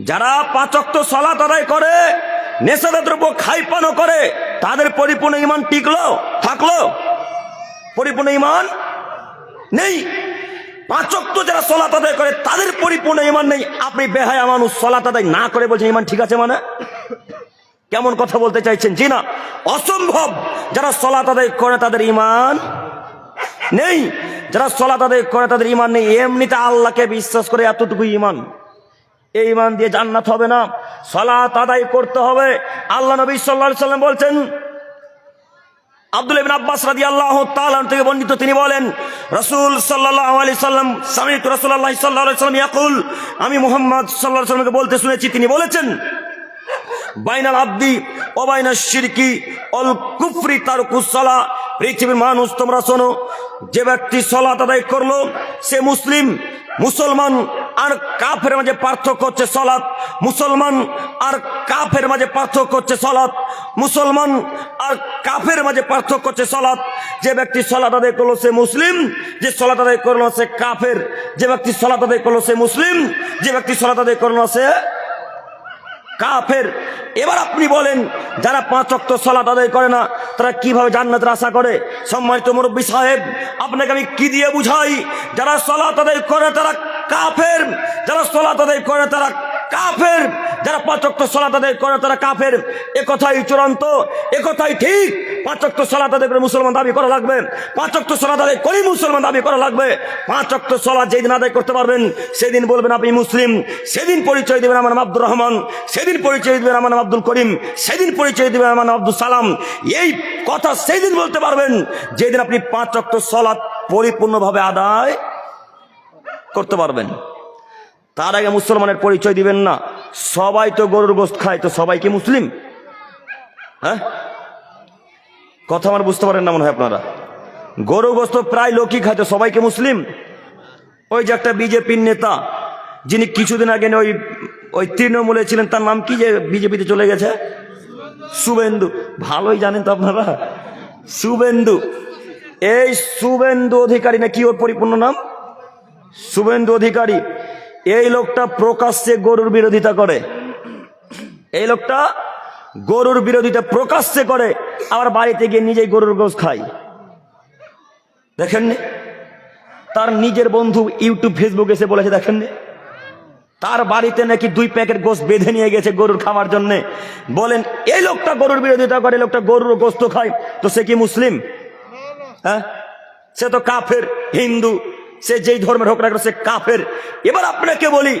যারা পাচক্ত সলাত আদায় করে নেশাদা দ্রব্য খাইপানো করে, তাদের পরিপূর্ণ ইমান টিকলো, থাকল? পরিপূর্ণ ইমান নেই। পাচক্ত যারা সলাত আদায় করে, তাদের পরিপূর্ণ ইমান নেই। আপনি বেহায়া মানুষ, সলাত আদায় না করে বলছেন ইমান ঠিক আছে মানে? কেমন কথা বলতে চাইছেন? জি না। অসম্ভব। যারা সলাত আদায় করে, তাদের ইমান নেই। যারা সলাত আদায় করে, তাদের ইমান নেই। এমনিতে আল্লাহকে বিশ্বাস করে এতটুকু ইমান এই ইমান দিয়ে জান্নাত হবে না। সলাত আদায় করতে হবে। আল্লাহ নবী সাল্লাল্লাহু সাল্লাম বলছেন, আব্দুল ইবিন আব্বাস রাদিয়াল্লাহু তাআলা থেকে বর্ণিত, তিনি বলেন, রাসূল সাল্লাল্লাহু আলাইহি সাল্লাম, সামিতু রাসূলুল্লাহ সাল্লাল্লাহু আলাইহি সাল্লাম ইয়াকুল, আমি মুহাম্মদ আলাইহি সাল্লামকে বলতে শুনেছি, তিনি বলেছেন, বাইনাল আব্দি ও বাইনাল শিরকি, অল কুফরি তার কুসলা পৃথিবীর মানুষ, তোমরা শোনো, যে ব্যক্তি সলাত আদায় করল, সে মুসলিম, মুসলমান আর কাফের মাঝে পার্থক্য হচ্ছে সলাৎ মুসলমান আর কাফের মাঝে পার্থক্য হচ্ছে সলাৎ মুসলমান আর কাফের মাঝে পার্থক্য হচ্ছে সলাৎ যে ব্যক্তি সলাত আদায় করল সে মুসলিম, যে সলাত আদায় করল সে কাফের। যে ব্যক্তি সলাত আদায় করল সে মুসলিম, যে ব্যক্তি সলাত আদায় করল সে কাফের। এবার আপনি বলেন, যারা পাঁচ অক্ত সলাত আদায় করে না, তারা কীভাবে জান্নাতের আশা করে? সম্মানিত মুরব্বী সাহেব, আপনাকে আমি কি দিয়ে বুঝাই? যারা সলাত আদায় করে তারা কাফের, যারা সলাত আদায় করে তারা কাফের, যারা পাঁচক্ত সলাত আদায় করে তারা কাফের। এ কথাই চূড়ান্ত, এ কথাই ঠিক। পাঁচক্ত সলাত আদায় করে মুসলমান দাবি করা লাগবে। পাঁচক্ত সলাত আদায় করেই মুসলমান দাবি করা লাগবে। পাঁচক্ত সলাত যেদিন আদায় করতে পারবেন, সেদিন বলবেন আপনি মুসলিম। সেদিন পরিচয় দেবেন আমার আব্দুর রহমান। সেদিন পরিচয় দেবেন আমার আব্দুল করিম। সেদিন পরিচয় দেবেন আমার আব্দুল সালাম। এই কথা সেদিন বলতে পারবেন, যেদিন আপনি পাঁচ অক্ট সলাৎ পরিপূর্ণভাবে আদায় করতে পারবেন। তার আগে মুসলমানের পরিচয় দিবেন না। সবাই তো গরুর গোস্ত খায়, তো সবাই কি মুসলিম? হ্যাঁ? কথা আমার বুঝতে পারেন না মনে হয় আপনারা। গরু গোস্ত প্রায় লোকই খায়, তো সবাই কি মুসলিম? ওই যে একটা বিজেপির নেতা, যিনি কিছুদিন আগে ওই ওই তৃণমূলে ছিলেন, তার নাম কি যে বিজেপিতে চলে গেছে? শুভেন্দু। ভালোই জানেন তো আপনারা। শুভেন্দু। এই শুভেন্দু অধিকারী না কি ওর পরিপূর্ণ নাম? শুভেন্দু অধিকারী, এই লোকটা প্রকাশ্যে গরুর বিরোধিতা করে। এই লোকটা গরুর বিরোধিতা প্রকাশ্যে করে, আবার বাড়িতে গিয়ে নিজেই গরুর গোস খায়। দেখেননি? তার নিজের বন্ধু ইউটিউব, ফেসবুক এসে বলেছে, দেখেননি? তার বাড়িতে নাকি দুই প্যাকেট গোস্ত বেঁধে নিয়ে গেছে গরুর খাওয়ার জন্য। বলেন, এই লোকটা গরুর বিরোধিতা করে লোকটা গরুর গোস্ত খায়। তো সে কি মুসলিম? হ্যাঁ? সে তো কাফের, হিন্দু। সে যেই ধর্মের হোক না সে কাফের। এবার আপনাকে বলি,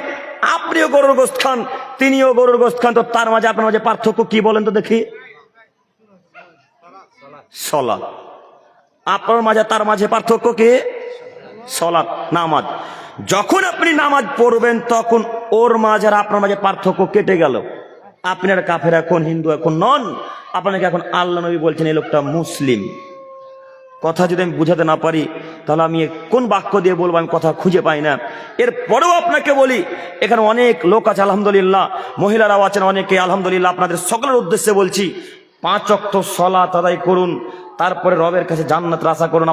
আপনিও গরুর গোস্ত খান, তিনিও গরুর গোস্ত খান, তো তার মাঝে আপনার মাঝে পার্থক্য কি বলেন তো দেখি? সলা আপনার মাঝে, তার মাঝে পার্থক্য কি? সলাৎ, নামাজ। যখন আপনি নামাজ পড়বেন, তখন ওর মাঝে আপনার মাঝে পার্থক্য কেটে গেল। আপনার কাফের, এখন হিন্দু, এখন নন। আপনাকে এখন আল্লাহ নবী বলছেন, এই লোকটা মুসলিম। কথা যদি আমি বুঝাতে না পারি, তাহলে আমি কোন বাক্য দিয়ে বলব আমি কথা খুঁজে পাই না। এরপরেও আপনাকে বলি, এখানে অনেক লোক আছে, আলহামদুলিল্লাহ। মহিলারাও আছেন অনেকে, আলহামদুলিল্লাহ, আপনাদের সকলের উদ্দেশ্যে বলছি, পাঁচ অক্ত সলা তাদাই করুন, তারপরে রবের কাছে জান্নাত আশা করুন।